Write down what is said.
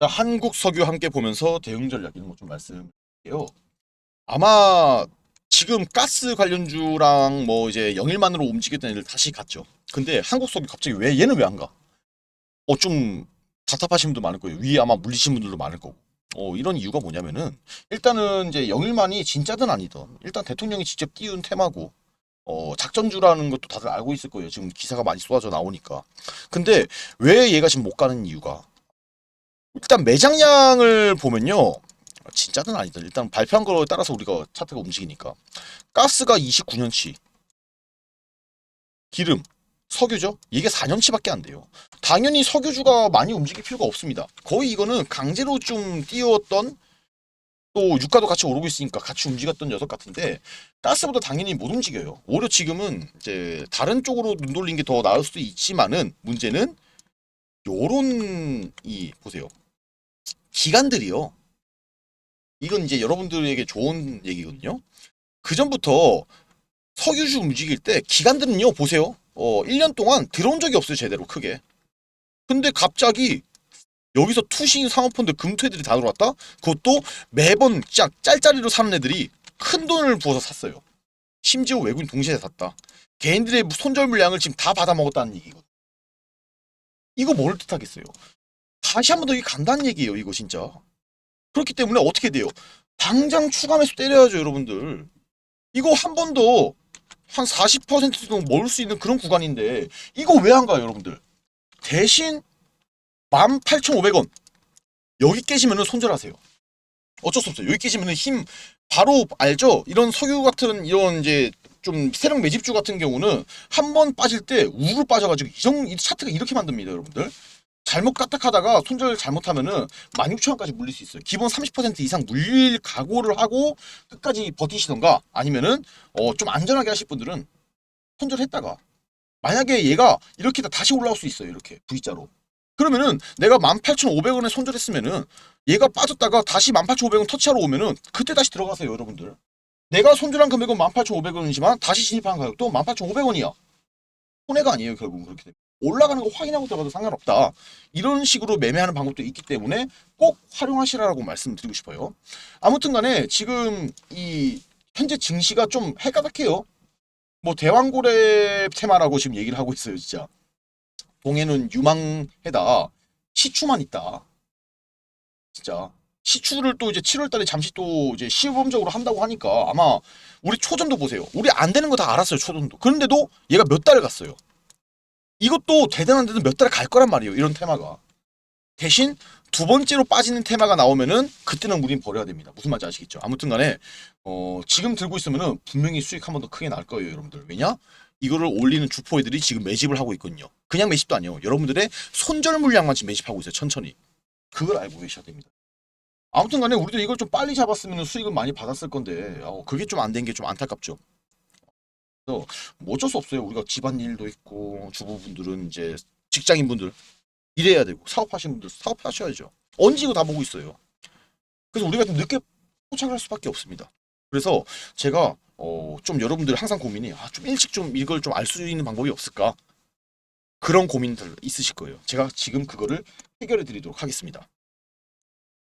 자, 한국 석유 함께 보면서 대응 전략 이런 거좀 말씀드릴게요. 아마 지금 가스 관련주랑 뭐 이제 영일만으로 움직였던 애들 다시 갔죠. 근데 한국 석유 갑자기 왜 얘는 왜 안 가? 어 좀 답답하신 분도 많을 거예요. 위에 아마 물리신 분들도 많을 거고. 어 이런 이유가 뭐냐면은 일단은 이제 영일만이 진짜든 아니든 일단 대통령이 직접 띄운 테마고 어 작전주라는 것도 다들 알고 있을 거예요. 지금 기사가 많이 쏟아져 나오니까. 근데 왜 얘가 지금 못 가는 이유가 일단 매장량을 보면요. 진짜든 아니든 일단 발표한 거에 따라서 우리가 차트가 움직이니까. 가스가 29년치. 기름. 석유죠? 이게 4년치밖에 안 돼요. 당연히 석유주가 많이 움직일 필요가 없습니다. 거의 이거는 강제로 좀 띄웠던 또 유가도 같이 오르고 있으니까 같이 움직였던 녀석 같은데 가스보다 당연히 못 움직여요. 오히려 지금은 이제 다른 쪽으로 눈 돌린 게 더 나을 수도 있지만은 문제는 요런 이 보세요 기관들이요 이건 이제 여러분들에게 좋은 얘기거든요. 그 전부터 석유주 움직일 때 기관들은요, 보세요. 어, 1년 동안 들어온 적이 없어요, 제대로 크게. 근데 갑자기 여기서 투신 상업펀드 금투애들이 다 들어왔다? 그것도 매번 짝 짤짤이로 사는 애들이 큰 돈을 부어서 샀어요. 심지어 외국인 동시에 샀다. 개인들의 손절 물량을 지금 다 받아먹었다는 얘기거든. 이거 뭘 뜻하겠어요? 다시 한 번 더 이게 간다는 얘기예요, 이거 진짜. 그렇기 때문에 어떻게 돼요? 당장 추가 매수 때려야죠, 여러분들. 이거 한 번 더 한 40% 정도 먹을 수 있는 그런 구간인데 이거 왜 안 가요, 여러분들? 대신 18,500원 여기 깨지면은 손절하세요. 어쩔 수 없어요. 여기 깨지면은 힘 바로 알죠? 이런 석유 같은 이런 이제 좀 세력 매집주 같은 경우는 한 번 빠질 때 우르르 빠져가지고 이 정도 이 차트가 이렇게 만듭니다, 여러분들. 잘못 까딱하다가 손절 잘못하면은 16,000원까지 물릴 수 있어요. 기본 30% 이상 물릴 각오를 하고 끝까지 버티시던가 아니면은 어, 좀 안전하게 하실 분들은 손절했다가 만약에 얘가 이렇게 다 다시 올라올 수 있어요. 이렇게 V자로. 그러면은 내가 18,500원에 손절했으면은 얘가 빠졌다가 다시 18,500원 터치하러 오면은 그때 다시 들어가세요, 여러분들. 내가 손절한 금액은 18,500원이지만 다시 진입한 가격도 18,500원이야. 손해가 아니에요, 결국은 그렇게 되면. 올라가는 거 확인하고 들어가도 상관없다. 이런 식으로 매매하는 방법도 있기 때문에 꼭 활용하시라고 말씀드리고 싶어요. 아무튼 간에 지금 이 현재 증시가 좀 해가닥해요. 뭐 대왕고래 테마라고 지금 얘기를 하고 있어요, 진짜. 동해는 유망해다. 시추만 있다. 진짜. 시추를 또 이제 7월 달에 잠시 또 이제 시범적으로 한다고 하니까 아마 우리 초전도 보세요. 우리 안 되는 거 다 알았어요, 초전도. 그런데도 얘가 몇 달을 갔어요. 이것도 대단한 데도 몇 달 갈 거란 말이에요. 이런 테마가. 대신 두 번째로 빠지는 테마가 나오면은 그때는 우린 버려야 됩니다. 무슨 말인지 아시겠죠? 아무튼 간에 어, 지금 들고 있으면은 분명히 수익 한 번 더 크게 날 거예요, 여러분들. 왜냐? 이거를 올리는 주포 애들이 지금 매집을 하고 있거든요. 그냥 매집도 아니에요. 여러분들의 손절 물량만 지금 매집하고 있어요. 천천히. 그걸 알고 계셔야 됩니다. 아무튼 간에 우리도 이걸 좀 빨리 잡았으면 수익은 많이 받았을 건데 어, 그게 좀 안 된 게 좀 안타깝죠. 뭐 어쩔 수 없어요. 우리가 집안일도 있고 주부분들은 이제 직장인분들 일해야 되고 사업하시는 분들 사업하셔야죠. 언제 이거 다 보고 있어요. 그래서 우리가 좀 늦게 포착할 수밖에 없습니다. 그래서 제가 어, 좀 여러분들 항상 고민이 아, 좀 일찍 좀 이걸 좀 알 수 있는 방법이 없을까? 그런 고민들 있으실 거예요. 제가 지금 그거를 해결해 드리도록 하겠습니다.